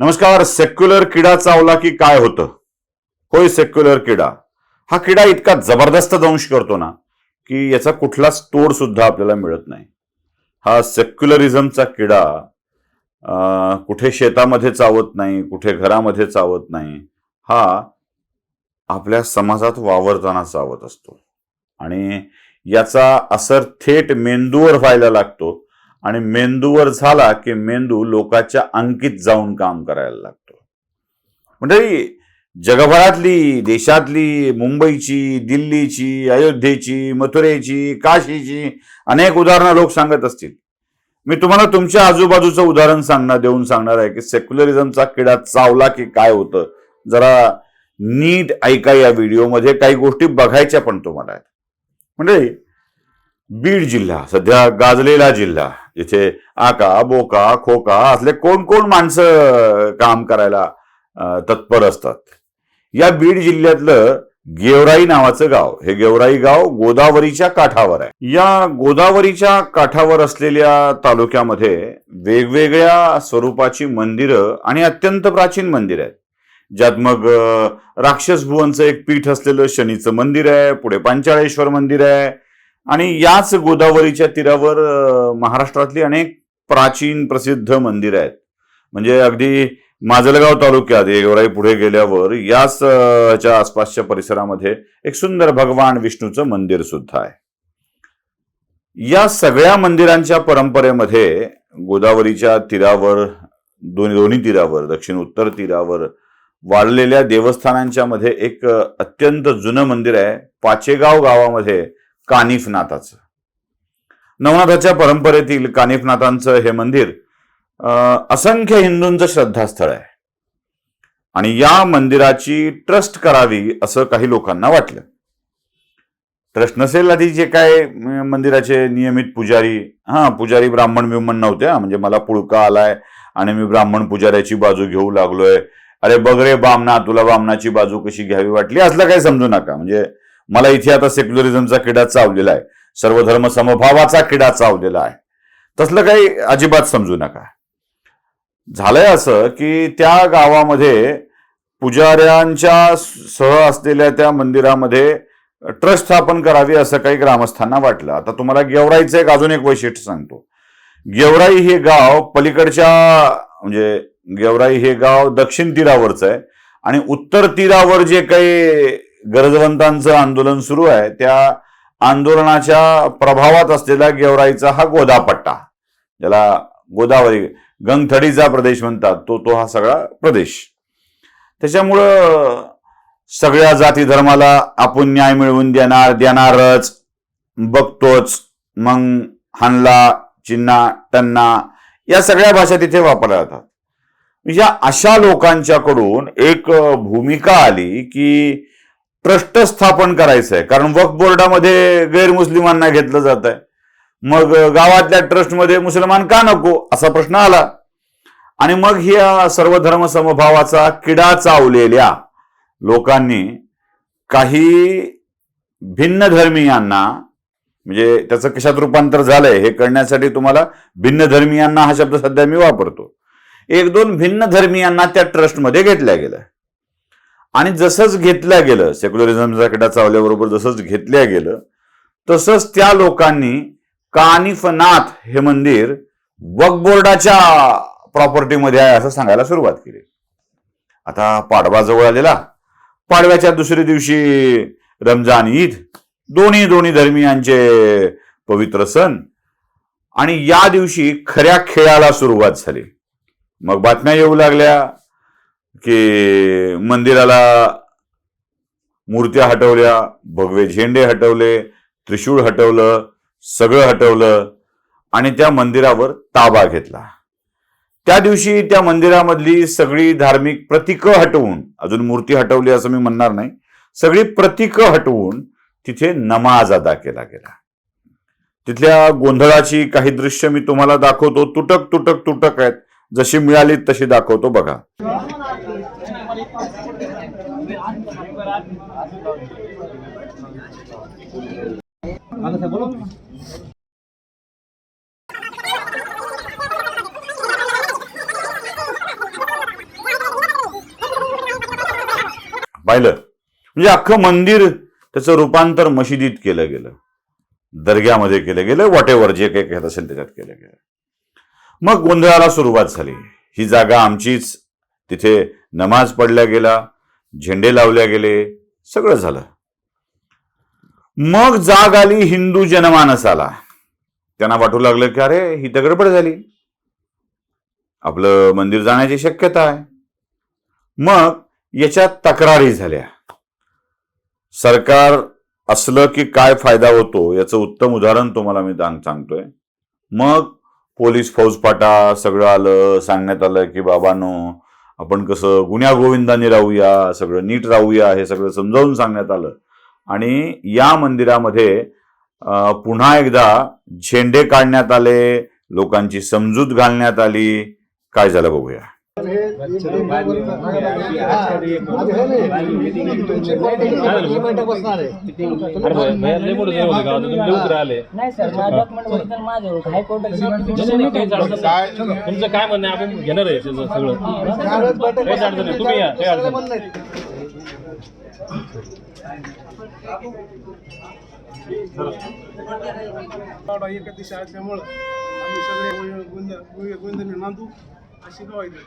नमस्कार सेक्युलर किडा चावला की काय होतं? होय सेक्युलर किडा हा किडा इतका जबरदस्त दंश करतो ना की याचा कुठलाच तोड सुद्धा आपल्याला मिळत नाही. हा सेक्युलरिझमचा किडा कुठे शेतामध्ये चावत नाही कुठे घरामध्ये चावत नाही हा आपल्या समाजात वावरताना चावत असतो. आणि याचा असर थेट मेंदूवर व्हायला लागतो आणि मेंदूवर झाला की मेंदू लोकाच्या अंकित जाऊन काम करायला लागतो. म्हणजे जगभरातली देशातली मुंबईची दिल्लीची अयोध्येची मथुरेची काशीची अनेक उदाहरणं लोक सांगत असतील. मी तुम्हाला तुमच्या आजूबाजूचं उदाहरण सांगणार देऊन सांगणार आहे की सेक्युलरिझमचा किडा चावला की काय होतं? जरा नीट ऐका या व्हिडिओमध्ये काही गोष्टी बघायच्या पण तुम्हाला आहेत. म्हणजे बीड जिल्हा सध्या गाजलेला जिल्हा. इथे आका बोका खोका असले कोण कोण माणसं काम करायला तत्पर असतात. या बीड जिल्ह्यातलं गेवराई नावाचं गाव हे गेवराई गाव गोदावरीच्या काठावर आहे. या गोदावरीच्या काठावर असलेल्या तालुक्यामध्ये वेगवेगळ्या स्वरूपाची मंदिरं आणि अत्यंत प्राचीन मंदिर आहेत. ज्यात मग राक्षस भुवनचं एक पीठ असलेलं शनीचं मंदिर आहे पुढे पांचाळेश्वर मंदिर आहे आणि याच गोदावरीच्या तीरावर महाराष्ट्रातली अनेक प्राचीन प्रसिद्ध मंदिरं आहेत. म्हणजे अगदी माजलगाव तालुक्यात गेवराई पुढे गेल्यावर याच च्या आसपासच्या परिसरामध्ये एक सुंदर भगवान विष्णूचं मंदिर सुद्धा आहे. या सगळ्या मंदिरांच्या परंपरेमध्ये गोदावरीच्या तीरावर दोन्ही दोन्ही तीरावर दक्षिण उत्तर तीरावर वाढलेल्या देवस्थानांच्या मध्ये एक अत्यंत जुनं मंदिर आहे. पाचेगाव गावामध्ये कानिफनाथाचं. नवनाथाच्या परंपरेतील कानिफनाथांचं हे मंदिर असंख्य हिंदूंचं श्रद्धास्थळ आहे. आणि या मंदिराची ट्रस्ट करावी असं काही लोकांना वाटलं. ट्रस्ट नसेल आधी जे काय मंदिराचे नियमित पुजारी हा पुजारी ब्राह्मण बिम्मण नव्हते म्हणजे मला पुळका आलाय आणि मी ब्राह्मण पुजाऱ्याची बाजू घेऊ लागलोय. अरे बगरे रे बामना तुला बामनाची बाजू कशी घ्यावी वाटली? असलं काही समजू नका. म्हणजे मला इथे आता सेक्युलरिझमचा किडा चावलेला आहे. सर्वधर्म समभावाचा किडा चावलेला आहे. तसलं काही अजिबात समजू नका. झालंय असं की त्या गावामध्ये पुजाऱ्यांच्या सह असलेल्या त्या मंदिरामध्ये ट्रस्ट स्थापन करावी असं काही ग्रामस्थांना वाटलं. आता तुम्हाला गेवराईचं एक अजून एक वैशिष्ट्य सांगतो. गेवराई हे गाव पलीकडच्या म्हणजे गेवराई हे गाव दक्षिण तीरावरचं आहे आणि उत्तर तीरावर जे काही गरजवंतांचं आंदोलन सुरू आहे त्या आंदोलनाच्या प्रभावात असलेला गेवराईचा हा गोदापट्टा ज्याला गोदावरी गंगथडीचा प्रदेश म्हणतात तो तो हा सगळा प्रदेश. त्याच्यामुळं सगळ्या जाती धर्माला आपण न्याय मिळवून देणार देणारच बघतोच मग हानला चिन्ना टन्ना या सगळ्या भाषा तिथे वापरल्या जातात. या अशा लोकांच्याकडून एक भूमिका आली की ट्रस्ट स्थापन करायचं आहे कारण वक्फ बोर्डामध्ये गैरमुस्लिमांना घेतलं जात आहे मग गावातल्या ट्रस्टमध्ये मुसलमान का नको? असा प्रश्न आला. आणि मग ह्या सर्वधर्म समभावाचा किडा चावलेल्या लोकांनी काही भिन्न धर्मीयांना म्हणजे त्याचं कशात रूपांतर झालंय हे करण्यासाठी तुम्हाला भिन्न धर्मीयांना हा शब्द सध्या मी वापरतो. एक दोन भिन्न धर्मीयांना त्या ट्रस्टमध्ये घेतल्या गेलं आणि जसंच घेतल्या गेलं सेक्युलरिझमचा किडा चावल्याबरोबर जसंच घेतल्या गेलं तसंच त्या लोकांनी कानिफनाथ हे मंदिर वकबोर्डाच्या बोर्डाच्या प्रॉपर्टीमध्ये आहे असं सांगायला सुरुवात केली. आता पाडवा जवळ आलेला. पाडव्याच्या दुसऱ्या दिवशी रमजान ईद दोन्ही दोन्ही धर्मियांचे पवित्र सण. आणि या दिवशी खऱ्या खेळाला सुरुवात झाली. मग बातम्या येऊ लागल्या. की मंदिराला मूर्त्या हटवल्या भगवे झेंडे हटवले त्रिशूळ हटवलं सगळं हटवलं आणि त्या मंदिरावर ताबा घेतला. त्या दिवशी त्या मंदिरामधली सगळी धार्मिक प्रतीकं हटवून अजून मूर्ती हटवली असं मी म्हणणार नाही सगळी प्रतीकं हटवून तिथे नमाज अदा केला गेला. तिथल्या गोंधळाची काही दृश्य मी तुम्हाला दाखवतो तुटक तुटक तुटक आहेत. जशी मिळाली तशी दाखवतो बघा. पाहिलं? म्हणजे अख्खं मंदिर त्याचं रूपांतर मशिदीत केलं गेलं. दर्ग्यामध्ये केलं गेलं वॉटेवर जे काही घेत असेल त्याच्यात केलं गेलं. मग गोंधळाला सुरुवात झाली. ही जागा आमचीच. तिथे नमाज पडल्या गेला झेंडे लावल्या गेले सगळं झालं. मग जाग आली हिंदू जनमानसाला त्यांना वाटू लागलं की अरे ही तर गडबड झाली. आपलं मंदिर जाण्याची शक्यता आहे. मग याच्यात तक्रारी झाल्या. सरकार असलं की काय फायदा होतो याचं उत्तम उदाहरण तुम्हाला मी सांगतोय मग पोलीस फौजफाटा सगळं आलं सांगण्यात आलं की बाबांनो आपण कसं गुन्ह्या गोविंदाने राहूया सगळं नीट राहूया हे सगळं समजावून सांगण्यात आलं. आणि या मंदिरामध्ये पुन्हा एकदा झेंडे काढण्यात आले लोकांची समजूत घालण्यात आली. काय झालं बघूया. नाही. Sir document. तुमचं काय म्हणणं आहे? आपण घेणार आहे सगळं. काहीच अडचण नाही तुम्ही या काही अडचण नाही. पावडा एका दिशा असल्यामुळं आम्ही सगळे गोंद गोंधळी नांदू अशी गवायची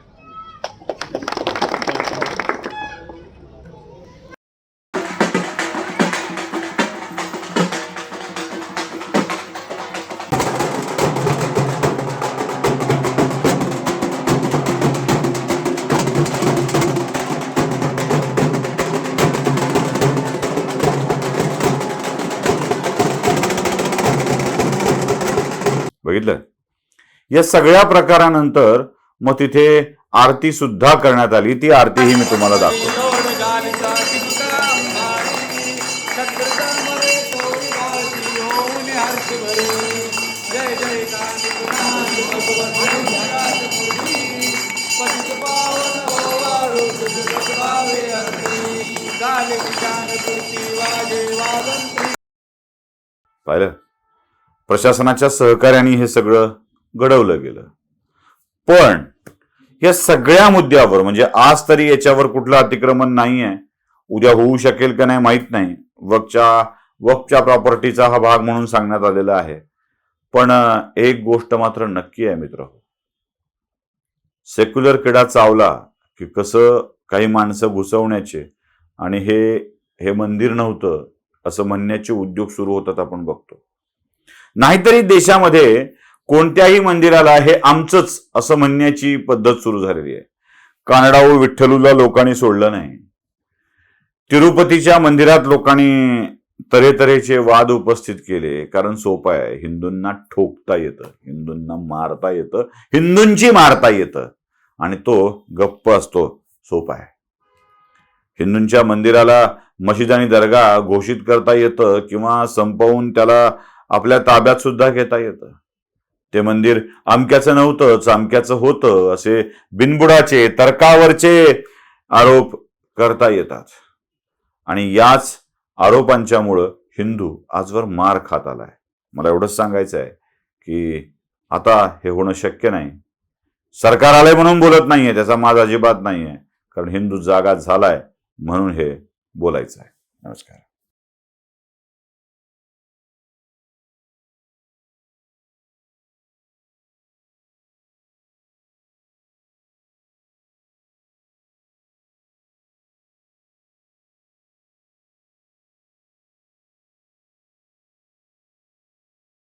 बघितलं? या सगळ्या प्रकारानंतर मग तिथे आरती सुद्धा करण्यात आली. ती आरतीही मी तुम्हाला दाखवतो. पाहिलं? प्रशासनाच्या सहकार्याने हे सगळं घडवलं गेलं. पण या सगळ्या मुद्द्यावर म्हणजे आज तरी याच्यावर कुठलं अतिक्रमण नाही आहे उद्या होऊ शकेल का नाही माहीत नाही. वकच्या वकच्या प्रॉपर्टीचा हा भाग म्हणून सांगण्यात आलेला आहे. पण एक गोष्ट मात्र नक्की आहे मित्र. सेक्युलर किडा चावला की कसं काही माणसं घुसवण्याचे आणि हे हे मंदिर नव्हतं असं म्हणण्याचे उद्योग सुरू होतात आपण बघतो. नाहीतरी देशामध्ये कोणत्याही मंदिराला हे आमचंच असं म्हणण्याची पद्धत सुरू झालेली आहे. कानडा व विठ्ठलूला लोकांनी सोडलं नाही. तिरुपतीच्या मंदिरात लोकांनी तऱ्हेतऱ्हेचे वाद उपस्थित केले कारण सोपं आहे. हिंदूंना ठोकता येतं हिंदूंना मारता येतं हिंदूंची मारता येतं आणि तो गप्प असतो सोपा आहे. हिंदूंच्या मंदिराला मशीद आणि दर्गा घोषित करता येतं किंवा संपवून त्याला आपल्या ताब्यात सुद्धा घेता येतं. ते मंदिर अमक्याचं नव्हतं चामक्याचं होतं असे बिनबुडाचे तर्कावरचे आरोप करता येतात. आणि याच आरोपांच्यामुळं हिंदू आजवर मार खात आलाय. मला एवढंच सांगायचं आहे की आता हे होणं शक्य नाही. सरकार आलंय म्हणून बोलत नाहीये त्याचा माझा अजिबात नाहीये कारण हिंदू जागा झालाय म्हणून हे बोलायचं आहे नमस्कार.